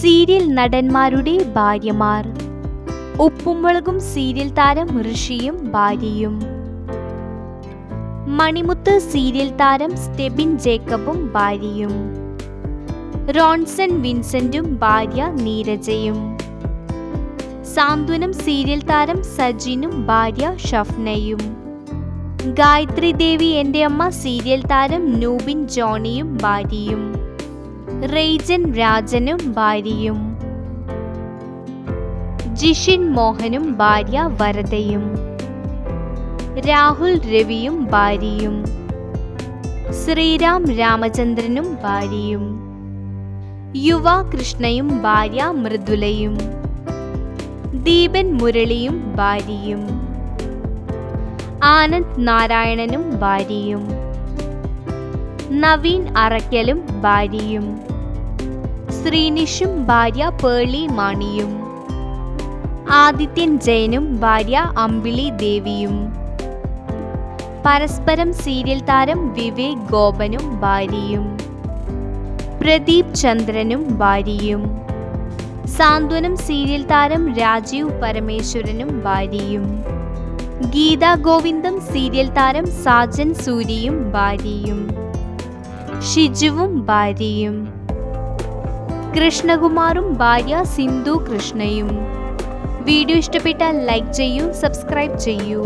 Serial നടന്മാരുടെ ഭാര്യമാർ. ഉപ്പുമുളകും serial താരം ഋഷിയും ഭാര്യയും. മണിമുത്ത് സീരിയൽ താരം സ്റ്റെബിൻ ജേക്കബും ഭാര്യയും. റോൺസൺ വിൻസെന്റും ഭാര്യ നീരജയും. സാന്ത്വനം സീരിയൽ താരം സജിനും ഭാര്യ ഷഫ്നയും. ഗായത്രി ദേവി എന്റെ അമ്മ സീരിയൽ താരം നൂബിൻ ജോണിയും ഭാര്യയും. റെയ്ജൻ രാജനും ഭാര്യയും. ജിഷിൻ മോഹനും ഭാര്യ വരദയും രാഹുൽ രവിയും ഭാര്യയും. ശ്രീരാം രാമചന്ദ്രനും ഭാര്യയും. യുവ കൃഷ്ണയും ഭാര്യ മൃദുലയും. ദീപൻ മുരളിയും ഭാര്യയും. ആനന്ദ് നാരായണനും ഭാര്യയും. നവീൻ അറയ്ക്കലും ഭാര്യയും. ശ്രീനിഷും ഭാര്യ പേളി മാണിയും. ആദിത്യൻ ജയനും ഭാര്യ അമ്പിളി ദേവിയും. പരസ്പരം സീരിയൽ താരം വിവേക് ഗോപനും ഭാര്യയും. പ്രദീപ് ചന്ദ്രനും ഭാര്യയും. സാന്ത്വനം സീരിയൽ താരം രാജീവ് പരമേശ്വരനും ഭാര്യയും. ഗീതാ ഗോവിന്ദം സീരിയൽ താരം സാജൻ സൂര്യയും ഭാര്യയും. ഷിജുവും ഭാര്യയും. കൃഷ്ണകുമാറും ഭാര്യ സിന്ധു കൃഷ്ണയും. വീഡിയോ ഇഷ്ടപ്പെട്ടാൽ ലൈക്ക് ചെയ്യൂ സബ്സ്ക്രൈബ് ചെയ്യൂ.